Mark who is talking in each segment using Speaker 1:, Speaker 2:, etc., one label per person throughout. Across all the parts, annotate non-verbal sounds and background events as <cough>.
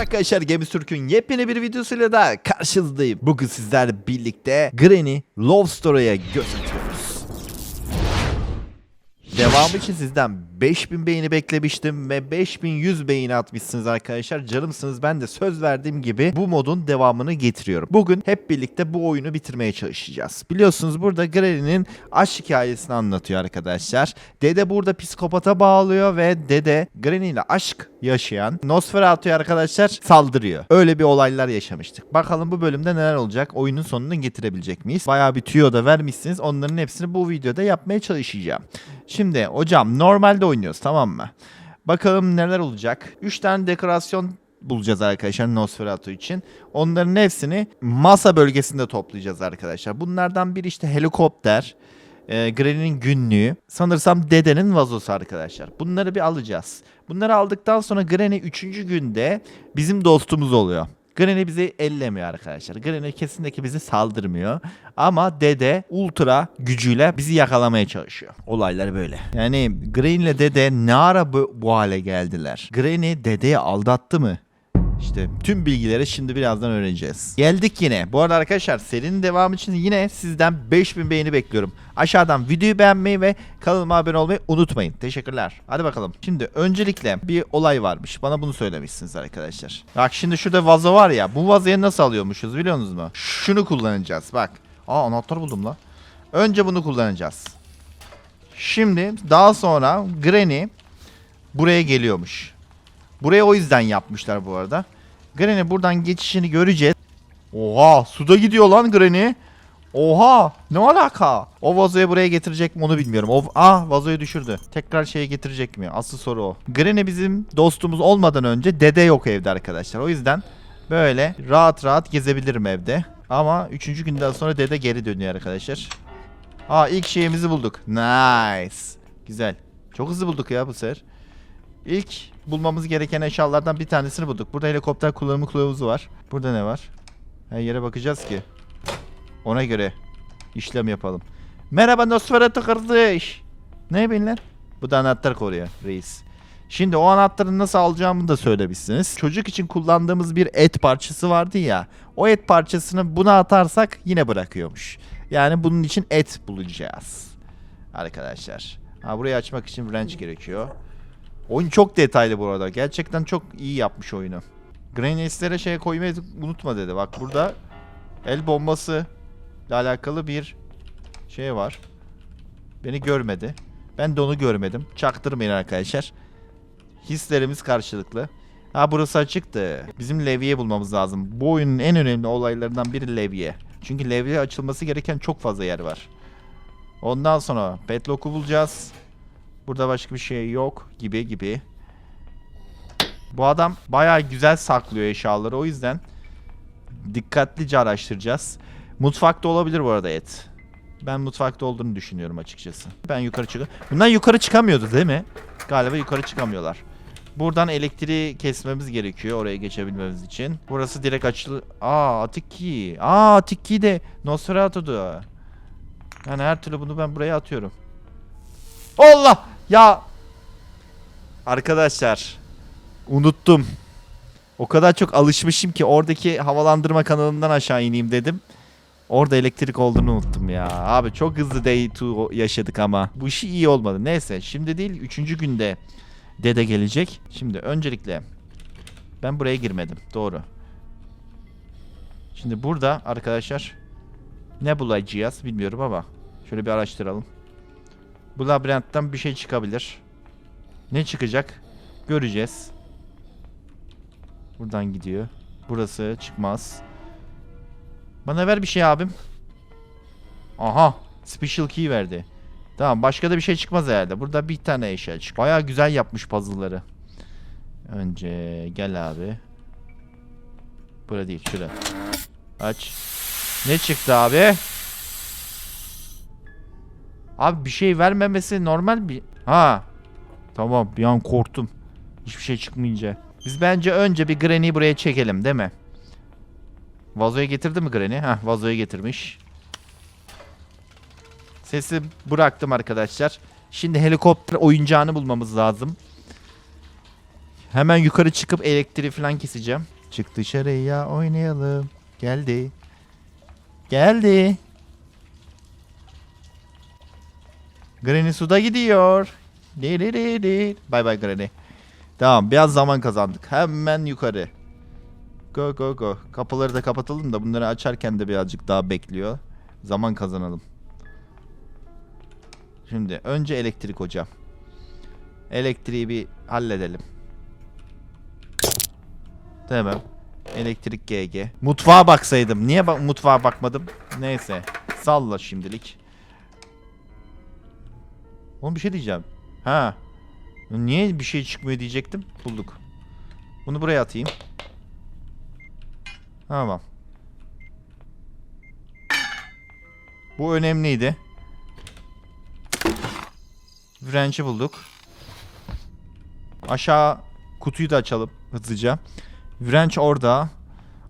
Speaker 1: Arkadaşlar Gemi Türk'ün yepyeni bir videosuyla da karşınızdayım. Bugün sizlerle birlikte Granny Love Story'e göz atıyoruz. Devamı için sizden 5000 beğeni beklemiştim ve 5100 beğeni atmışsınız arkadaşlar. Canımsınız ben de söz verdiğim gibi bu modun devamını getiriyorum. Bugün hep birlikte bu oyunu bitirmeye çalışacağız. Biliyorsunuz burada Granny'nin aşk hikayesini anlatıyor arkadaşlar. Dede burada psikopata bağlıyor ve dede Granny ile aşk yaşayan Nosferatu'ya arkadaşlar saldırıyor. Öyle bir olaylar yaşamıştık. Bakalım bu bölümde neler olacak? Oyunun sonunu getirebilecek miyiz? Bayağı bir tüyo da vermişsiniz. Onların hepsini bu videoda yapmaya çalışacağım. Şimdi hocam normalde oynuyoruz tamam mı? Bakalım neler olacak. 3 tane dekorasyon bulacağız arkadaşlar Nosferatu için. Onların hepsini masa bölgesinde toplayacağız arkadaşlar. Bunlardan biri işte helikopter, e, Granny'nin günlüğü, sanırsam dedenin vazosu arkadaşlar. Bunları bir alacağız. Bunları aldıktan sonra Granny 3. günde bizim dostumuz oluyor. Granny bizi ellemiyor arkadaşlar. Granny kesinlikle bizi saldırmıyor. Ama dede ultra gücüyle bizi yakalamaya çalışıyor. Olaylar böyle. Yani Granny ile dede ne ara bu, bu hale geldiler? Granny dedeyi aldattı mı? İşte tüm bilgileri şimdi birazdan öğreneceğiz. Geldik yine. Bu arada arkadaşlar serinin devamı için yine sizden 5000 beğeni bekliyorum. Aşağıdan videoyu beğenmeyi ve kanalıma abone olmayı unutmayın. Teşekkürler. Hadi bakalım. Şimdi öncelikle bir olay varmış. Bana bunu söylemişsiniz arkadaşlar. Bak şimdi şurada vazo var ya. Bu vazoyu nasıl alıyormuşuz biliyor musunuz mu? Şunu kullanacağız. Bak. Aa anahtar buldum la. Önce bunu kullanacağız. Şimdi daha sonra Granny buraya geliyormuş. Buraya o yüzden yapmışlar bu arada. Granny buradan geçişini göreceğiz. Oha suda gidiyor lan Granny. Oha ne alaka? O vazoyu buraya getirecek mi onu bilmiyorum. O, ah vazoyu düşürdü. Tekrar şeye getirecek mi? Asıl soru o. Granny bizim dostumuz olmadan önce dede yok evde arkadaşlar. O yüzden böyle rahat rahat gezebilirim evde. Ama 3. günden sonra dede geri dönüyor arkadaşlar. Aa ilk şeyimizi bulduk. Nice. Güzel. Çok hızlı bulduk ya bu sefer. İlk bulmamız gereken eşyalardan bir tanesini bulduk. Burada helikopter kullanımı kılavuzu var. Burada ne var? Her yere bakacağız ki. Ona göre işlem yapalım. Merhaba Nosferatu kardeş. Ne lan? Bu da anahtar koruyor reis. Şimdi o anahtarı nasıl alacağımı da söylemişsiniz. Çocuk için kullandığımız bir et parçası vardı ya. O et parçasını buna atarsak yine bırakıyormuş. Yani bunun için et bulacağız. Arkadaşlar. Ha burayı açmak için wrench gerekiyor. Oyun çok detaylı bu arada. Gerçekten çok iyi yapmış oyunu. Granny'slere şey koymayı unutma dedi. Bak burada el bombası ile alakalı bir şey var. Beni görmedi. Ben de onu görmedim. Çaktırmayın arkadaşlar. Hislerimiz karşılıklı. Ha burası açıktı. Bizim levye bulmamız lazım. Bu oyunun en önemli olaylarından biri levye. Çünkü levye açılması gereken çok fazla yer var. Ondan sonra padlock'u bulacağız. Burada başka bir şey yok gibi gibi. Bu adam bayağı güzel saklıyor eşyaları o yüzden dikkatlice araştıracağız. Mutfakta olabilir bu arada et. Ben mutfakta olduğunu düşünüyorum açıkçası. Ben yukarı çıkıyorum. Bunlar yukarı çıkamıyordu değil mi? Galiba yukarı çıkamıyorlar. Buradan elektriği kesmemiz gerekiyor oraya geçebilmemiz için. Burası direkt açılı... Aa atik key. Aa atik key de Nosferatu'da. Yani her türlü bunu ben buraya atıyorum. Allah! Ya! Arkadaşlar. Unuttum. O kadar çok alışmışım ki oradaki havalandırma kanalından aşağı ineyim dedim. Orada elektrik olduğunu unuttum ya. Abi çok hızlı day 2 yaşadık ama. Bu işi iyi olmadı. Neyse şimdi değil 3. günde dede gelecek. Şimdi öncelikle ben buraya girmedim. Doğru. Şimdi burada arkadaşlar ne bulacağız bilmiyorum ama şöyle bir araştıralım. Bu labirentten bir şey çıkabilir. Ne çıkacak? Göreceğiz. Buradan gidiyor. Burası çıkmaz. Bana ver bir şey abim. Aha. Special key verdi. Tamam başka da bir şey çıkmaz herhalde. Burada bir tane eşya çık. Baya güzel yapmış puzzle'ları. Önce gel abi. Burada değil şurada. Aç. Ne çıktı abi? Abi bir şey vermemesi normal bir... Ha. Tamam bir an korktum. Hiçbir şey çıkmayınca. Biz bence önce bir Granny'i buraya çekelim değil mi? Vazoyu getirdi mi Granny? Heh vazoyu getirmiş. Sesi bıraktım arkadaşlar. Şimdi helikopter oyuncağını bulmamız lazım. Hemen yukarı çıkıp elektriği falan keseceğim. Çık dışarıya oynayalım. Geldi. Geldi. Granny suda gidiyor. Di di di di. Bay bay Granny. Tamam biraz zaman kazandık. Hemen yukarı. Go go go. Kapıları da kapatalım da bunları açarken de birazcık daha bekliyor. Zaman kazanalım. Şimdi önce elektrik hocam. Elektriği bir halledelim. Tamam. Elektrik GG. Mutfağa baksaydım. Niye bak mutfağa bakmadım? Neyse. Salla şimdilik. Oğlum bir şey diyeceğim. Ha. Niye bir şey çıkmıyor diyecektim. Bulduk. Bunu buraya atayım. Tamam. Bu önemliydi. Wrench'i bulduk. Aşağı kutuyu da açalım hızlıca. Wrench orada.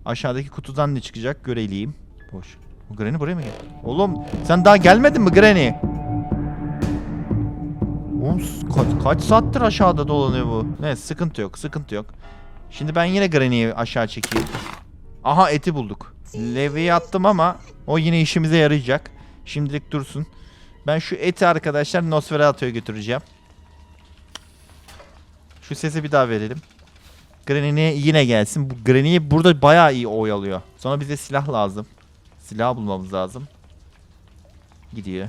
Speaker 1: Aşağıdaki kutudan ne çıkacak göreleyeyim. Boş. Bu Granny buraya mı geldi? Oğlum sen daha gelmedin mi Granny? Ka- kaç saattir aşağıda dolanıyor bu? Ne sıkıntı yok sıkıntı yok. Şimdi ben yine Granny'yi aşağı çekeyim. Aha eti bulduk. Levi'yi attım ama o yine işimize yarayacak. Şimdilik dursun. Ben şu eti arkadaşlar Nosferatu'ya götüreceğim. Şu sesi bir daha verelim. Granny yine gelsin. Bu Granny'yi burada bayağı iyi oyalıyor. Sonra bize silah lazım. Silah bulmamız lazım. Gidiyor.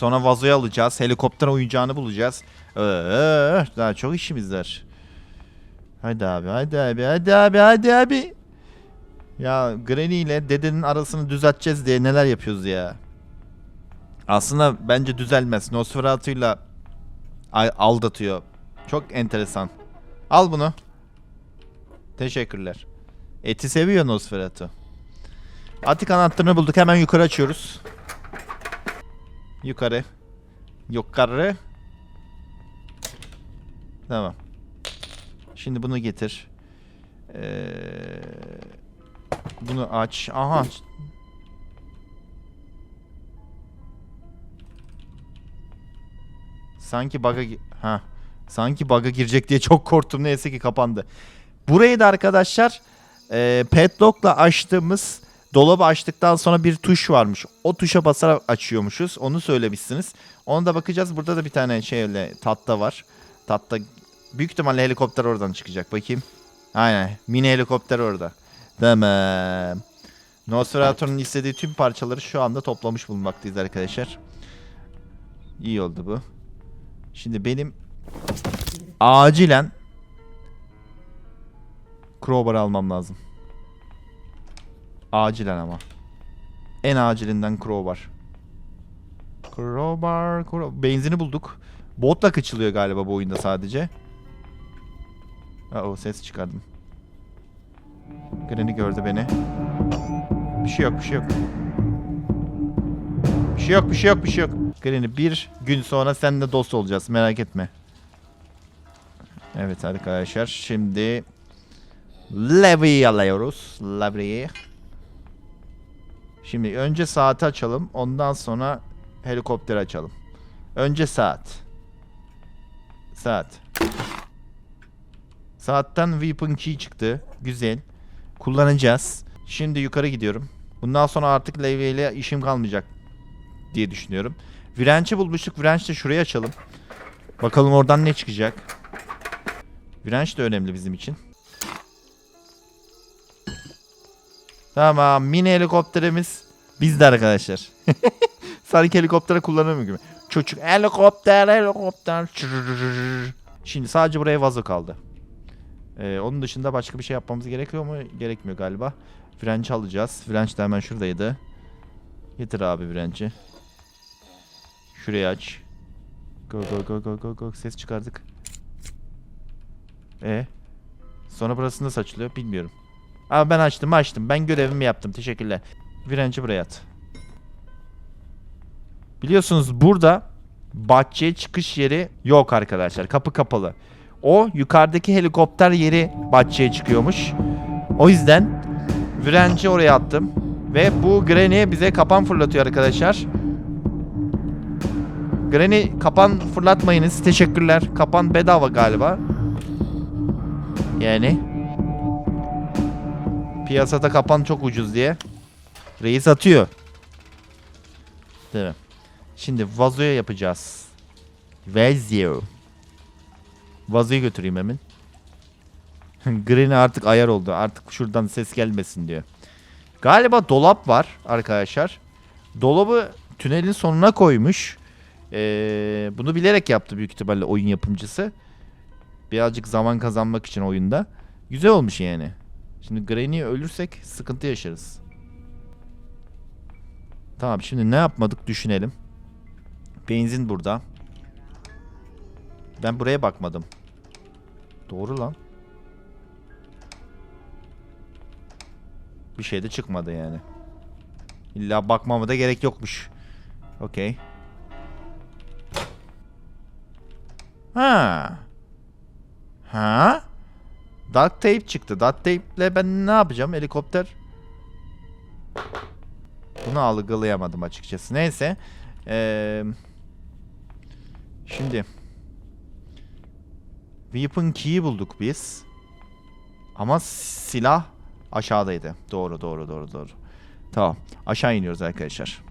Speaker 1: Sonra vazoyu alacağız. Helikopter oyuncağını bulacağız. Ee, daha çok işimiz var. Hadi abi, hadi abi, hadi abi, hadi abi. Ya Granny ile dedenin arasını düzelteceğiz diye neler yapıyoruz ya. Aslında bence düzelmez. Nosferatu'yla aldatıyor. Çok enteresan. Al bunu. Teşekkürler. Eti seviyor Nosferatu. Atik anahtarını bulduk. Hemen yukarı açıyoruz. Yukarı. Yukarı. Tamam. Şimdi bunu getir. Ee, bunu aç. Aha. Sanki bug'a ha. Sanki bug'a girecek diye çok korktum. Neyse ki kapandı. Burayı da arkadaşlar e, padlock'la açtığımız dolabı açtıktan sonra bir tuş varmış. O tuşa basarak açıyormuşuz. Onu söylemişsiniz. Onu da bakacağız. Burada da bir tane şeyle tatta var. Tatta büyük ihtimalle helikopter oradan çıkacak. Bakayım. Aynen. Mini helikopter orada. Tamam. Nosferatu'nun istediği tüm parçaları şu anda toplamış bulunmaktayız arkadaşlar. İyi oldu bu. Şimdi benim acilen crowbar almam lazım. Acilen ama. En acilinden crowbar. Crowbar, crowbar. Benzini bulduk. Botla kaçılıyor galiba bu oyunda sadece. o ses çıkardım. Granny gördü beni. Bir şey yok, bir şey yok. Bir şey yok, bir şey yok, bir şey yok. Granny bir gün sonra seninle dost olacağız. Merak etme. Evet arkadaşlar şimdi Levi'yi alıyoruz. Levi'yi. Şimdi önce saati açalım. Ondan sonra helikopteri açalım. Önce saat. Saat. Saatten weapon key çıktı. Güzel. Kullanacağız. Şimdi yukarı gidiyorum. Bundan sonra artık Levi ile işim kalmayacak diye düşünüyorum. Wrench'i bulmuştuk. Wrench'i de şuraya açalım. Bakalım oradan ne çıkacak. Wrench de önemli bizim için. Tamam. Mini helikopterimiz bizde arkadaşlar. <laughs> Sanki helikoptere kullanamıyor gibi. Çocuk helikopter helikopter. Şimdi sadece buraya vazo kaldı. Ee, onun dışında başka bir şey yapmamız gerekiyor mu? Gerekmiyor galiba. French alacağız. French de hemen şuradaydı. Getir abi French'i. Şurayı aç. Go go go go go go. Ses çıkardık. E Sonra burası nasıl açılıyor bilmiyorum. Abi ben açtım açtım. Ben görevimi yaptım. Teşekkürler. French'i buraya at. Biliyorsunuz burada bahçeye çıkış yeri yok arkadaşlar. Kapı kapalı. O yukarıdaki helikopter yeri bahçeye çıkıyormuş. O yüzden Vrench'i oraya attım. Ve bu Granny bize kapan fırlatıyor arkadaşlar. Granny kapan fırlatmayınız. Teşekkürler. Kapan bedava galiba. Yani piyasada kapan çok ucuz diye reis atıyor. Değil mi? Şimdi vazoya yapacağız. Vazio. Vazoyu götüreyim hemen. <laughs> Green artık ayar oldu. Artık şuradan ses gelmesin diyor. Galiba dolap var arkadaşlar. Dolabı tünelin sonuna koymuş. Ee, bunu bilerek yaptı büyük ihtimalle oyun yapımcısı. Birazcık zaman kazanmak için oyunda. Güzel olmuş yani. Şimdi Granny'yi ölürsek sıkıntı yaşarız. Tamam şimdi ne yapmadık düşünelim. Benzin burada. Ben buraya bakmadım. Doğru lan. Bir şey de çıkmadı yani. İlla bakmama da gerek yokmuş. Okey. Ha. Ha? Duct tape çıktı. Duct tape ile ben ne yapacağım? Helikopter. Bunu algılayamadım açıkçası. Neyse. Ee, şimdi. Weapon key'i bulduk biz. Ama silah aşağıdaydı. Doğru doğru doğru doğru. Tamam. Aşağı iniyoruz arkadaşlar.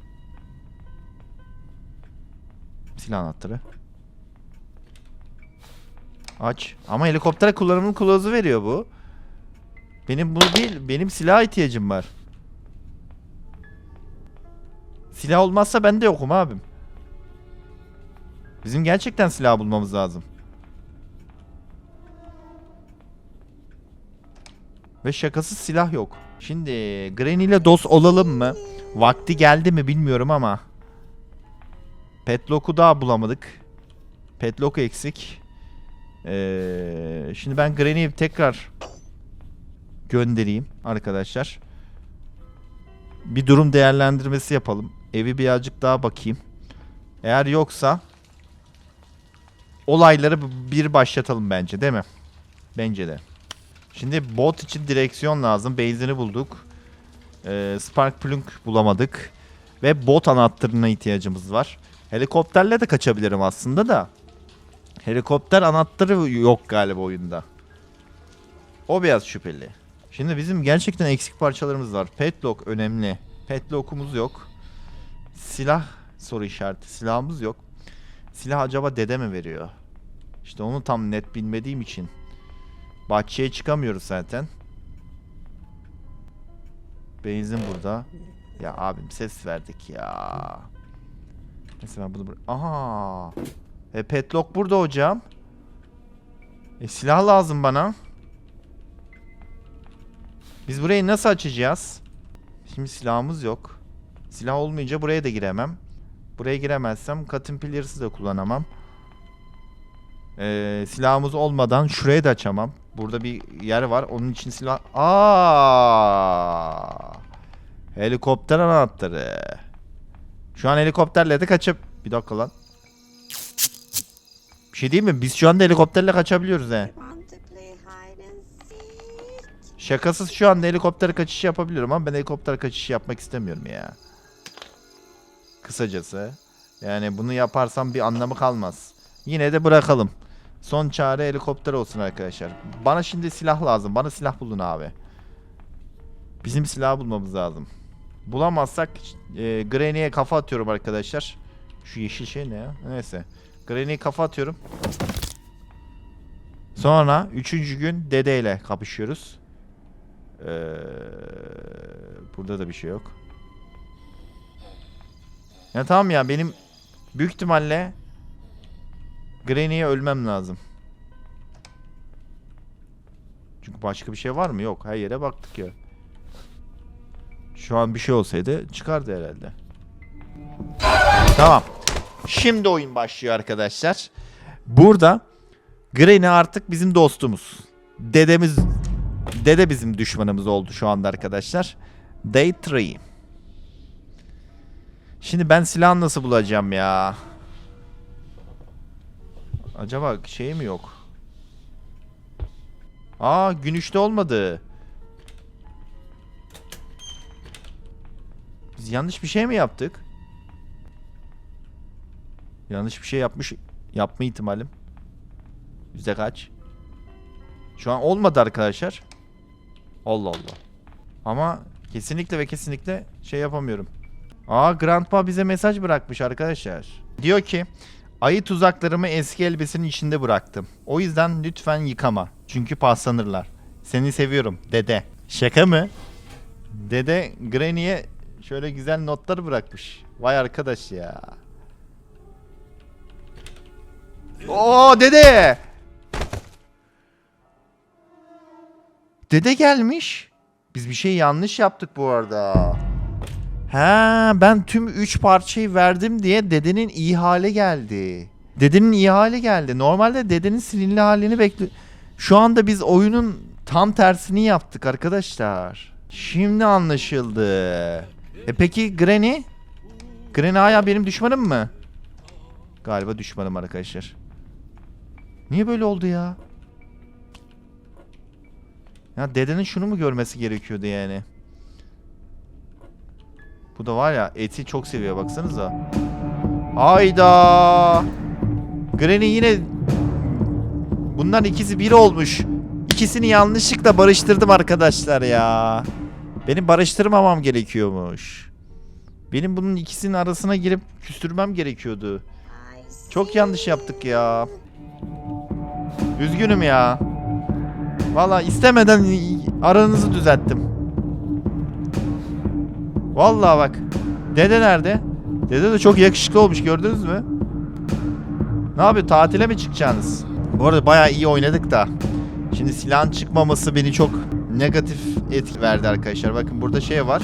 Speaker 1: Silah anahtarı. Aç. Ama helikopter kullanımının kılavuzu veriyor bu. Benim bunu değil, benim silah ihtiyacım var. Silah olmazsa ben de yokum abim. Bizim gerçekten silah bulmamız lazım. Ve şakasız silah yok. Şimdi Granny ile dost olalım mı? Vakti geldi mi bilmiyorum ama. Petlock'u daha bulamadık. Petlock eksik. Ee, şimdi ben Granny'i tekrar göndereyim arkadaşlar. Bir durum değerlendirmesi yapalım. Evi birazcık daha bakayım. Eğer yoksa olayları bir başlatalım bence değil mi? Bence de. Şimdi bot için direksiyon lazım. Base'ini bulduk. Ee, Spark Plug bulamadık. Ve bot anahtarına ihtiyacımız var. Helikopterle de kaçabilirim aslında da. Helikopter anahtarı yok galiba oyunda. O biraz şüpheli. Şimdi bizim gerçekten eksik parçalarımız var. Petlock önemli. Petlock'umuz yok. Silah soru işareti. Silahımız yok. Silah acaba dede mi veriyor? İşte onu tam net bilmediğim için. Bahçeye çıkamıyoruz zaten. Benzin burada. Ya abim ses verdik ya. Ben bunu Aha. E petlock burada hocam. E silah lazım bana. Biz burayı nasıl açacağız? Şimdi silahımız yok. Silah olmayınca buraya da giremem. Buraya giremezsem cutting pillars'ı da kullanamam. Ee, silahımız olmadan şurayı da açamam. Burada bir yer var. Onun için silah... Aa! Helikopter anahtarı. Şu an helikopterle de kaçıp... Bir dakika lan. Bir şey değil mi? Biz şu anda helikopterle kaçabiliyoruz he. Şakasız şu anda helikopter kaçışı yapabiliyorum ama ben helikopter kaçışı yapmak istemiyorum ya. Kısacası. Yani bunu yaparsam bir anlamı kalmaz. Yine de bırakalım. Son çare helikopter olsun arkadaşlar. Bana şimdi silah lazım. Bana silah bulun abi. Bizim silah bulmamız lazım. Bulamazsak e, Granny'e kafa atıyorum arkadaşlar. Şu yeşil şey ne ya? Neyse. Granny'e kafa atıyorum. Sonra üçüncü gün Dede ile kapışıyoruz. Ee, burada da bir şey yok. Ya tamam ya benim büyük ihtimalle Granny'ye ölmem lazım. Çünkü başka bir şey var mı? Yok. Her yere baktık ya. Şu an bir şey olsaydı çıkardı herhalde. Tamam. Şimdi oyun başlıyor arkadaşlar. Burada Granny artık bizim dostumuz. Dedemiz Dede bizim düşmanımız oldu şu anda arkadaşlar. Day 3. Şimdi ben silah nasıl bulacağım ya? Acaba şey mi yok? Aa gün olmadı. Biz yanlış bir şey mi yaptık? Yanlış bir şey yapmış yapma ihtimalim. Yüzde kaç? Şu an olmadı arkadaşlar. Allah Allah. Ama kesinlikle ve kesinlikle şey yapamıyorum. Aa Grandpa bize mesaj bırakmış arkadaşlar. Diyor ki ayı tuzaklarımı eski elbisenin içinde bıraktım. O yüzden lütfen yıkama. Çünkü paslanırlar. Seni seviyorum dede. Şaka mı? Dede Granny'e şöyle güzel notlar bırakmış. Vay arkadaş ya. Oo dede! Dede gelmiş. Biz bir şey yanlış yaptık bu arada. Ha, ben tüm 3 parçayı verdim diye dedenin iyi hale geldi. Dedenin iyi hale geldi. Normalde dedenin sinirli halini bekle. Şu anda biz oyunun tam tersini yaptık arkadaşlar. Şimdi anlaşıldı. E peki Granny? Granny hala benim düşmanım mı? Galiba düşmanım arkadaşlar. Niye böyle oldu ya? Ya dedenin şunu mu görmesi gerekiyordu yani? Bu da var ya eti çok seviyor baksanıza. Hayda. Granny yine Bunlar ikisi bir olmuş. İkisini yanlışlıkla barıştırdım arkadaşlar ya. Benim barıştırmamam gerekiyormuş. Benim bunun ikisinin arasına girip küstürmem gerekiyordu. Çok yanlış yaptık ya. Üzgünüm ya. Valla istemeden aranızı düzelttim. Vallahi bak. Dede nerede? Dede de çok yakışıklı olmuş gördünüz mü? Ne yapıyor tatile mi çıkacaksınız? Bu arada bayağı iyi oynadık da. Şimdi silahın çıkmaması beni çok negatif etki verdi arkadaşlar. Bakın burada şey var.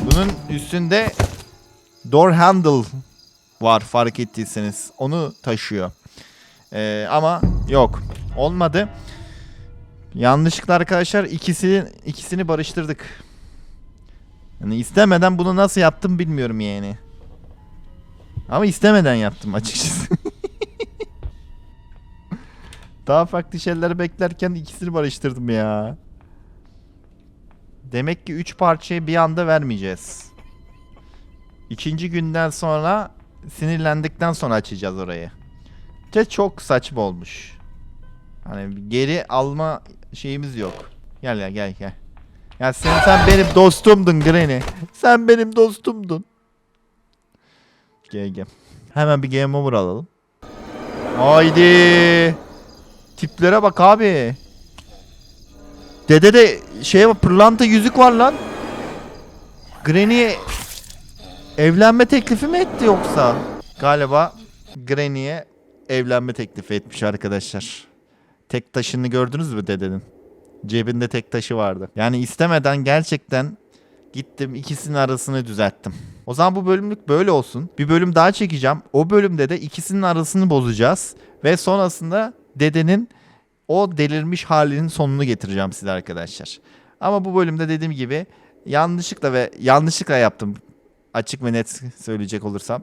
Speaker 1: Bunun üstünde door handle var fark ettiyseniz. Onu taşıyor. Ee, ama yok. Olmadı. Yanlışlıkla arkadaşlar ikisini ikisini barıştırdık. Yani istemeden bunu nasıl yaptım bilmiyorum yani. Ama istemeden yaptım açıkçası. <laughs> Daha farklı şeyler beklerken ikisini barıştırdım ya. Demek ki 3 parçayı bir anda vermeyeceğiz. İkinci günden sonra sinirlendikten sonra açacağız orayı. Çok saçma olmuş. Hani geri alma şeyimiz yok. Gel ya gel gel. Ya sen sen benim dostumdun Granny. Sen benim dostumdun. Gel. Hemen bir game over alalım. Haydi. Tiplere bak abi. Dede de şey pırlanta yüzük var lan. Granny'e evlenme teklifi mi etti yoksa? Galiba Granny'e evlenme teklifi etmiş arkadaşlar. Tek taşını gördünüz mü dedenin? Cebinde tek taşı vardı. Yani istemeden gerçekten gittim ikisinin arasını düzelttim. O zaman bu bölümlük böyle olsun. Bir bölüm daha çekeceğim. O bölümde de ikisinin arasını bozacağız. Ve sonrasında dedenin o delirmiş halinin sonunu getireceğim size arkadaşlar. Ama bu bölümde dediğim gibi yanlışlıkla ve yanlışlıkla yaptım. Açık ve net söyleyecek olursam.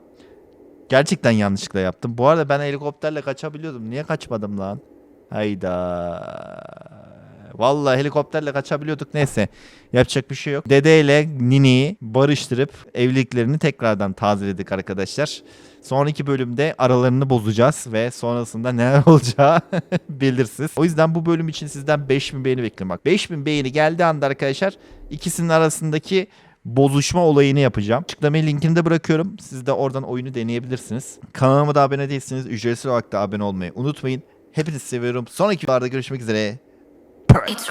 Speaker 1: Gerçekten yanlışlıkla yaptım. Bu arada ben helikopterle kaçabiliyordum. Niye kaçmadım lan? Hayda. Vallahi helikopterle kaçabiliyorduk. Neyse. Yapacak bir şey yok. Dede ile Nini'yi barıştırıp evliliklerini tekrardan tazeledik arkadaşlar. Sonraki bölümde aralarını bozacağız ve sonrasında neler <laughs> olacağı <laughs> belirsiz. O yüzden bu bölüm için sizden 5000 beğeni bekliyorum. Bak 5000 beğeni geldiği anda arkadaşlar ikisinin arasındaki bozuşma olayını yapacağım. Açıklamayı linkini de bırakıyorum. Siz de oradan oyunu deneyebilirsiniz. Kanalıma da abone değilseniz ücretsiz olarak da abone olmayı unutmayın. Hepinizi seviyorum. Sonraki videolarda görüşmek üzere.
Speaker 2: It's.